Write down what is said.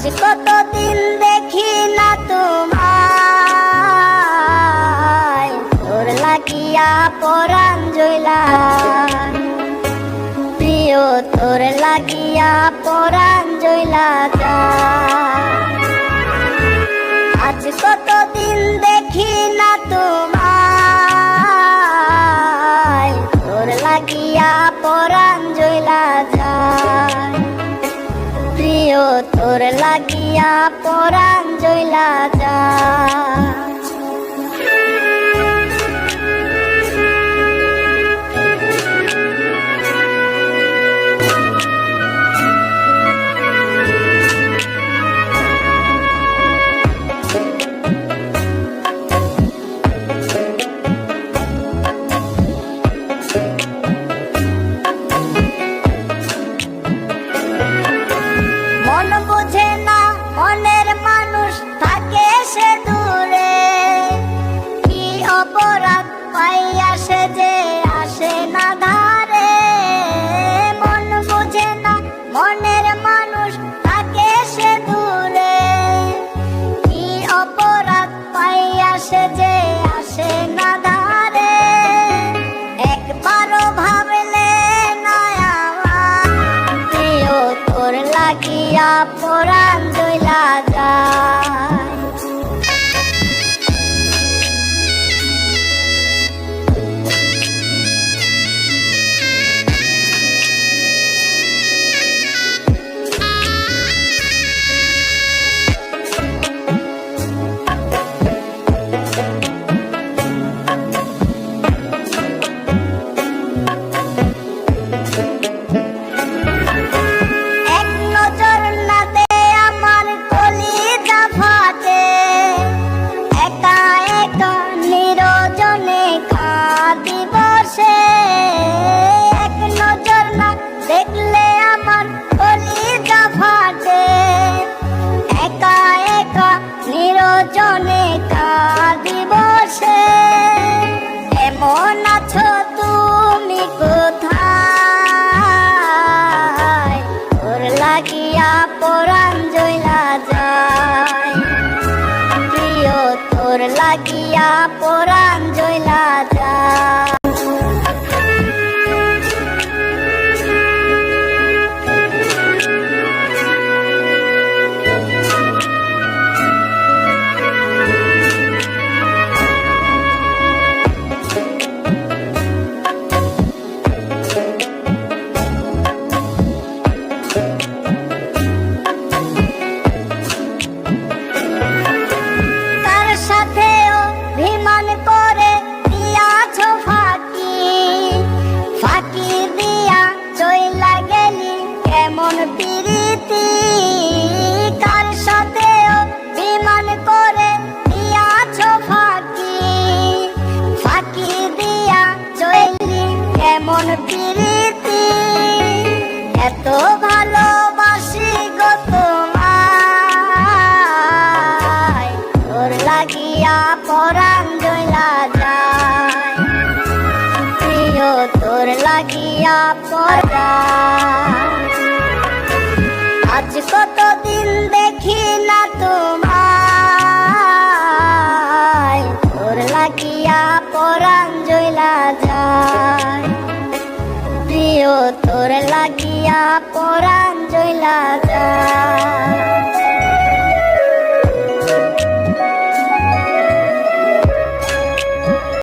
আজ কতদিন দেখি না তোমায়। তোর লাগিয়া পরাণ জইলা। প্রিয়, তোর লাগিয়া পরাণ জইলা যায় তোর লাগিয়া পরাণ জইলা যা থাকিয়া পরান দইলা যায় পরাণ জয়লা যা প্রীতি এত ভালোবাসি লাগিয়া যায়। প্রিয় তোর লাগিয়া পরাণ তোর লাগিয়া পরাণ জইলা যায়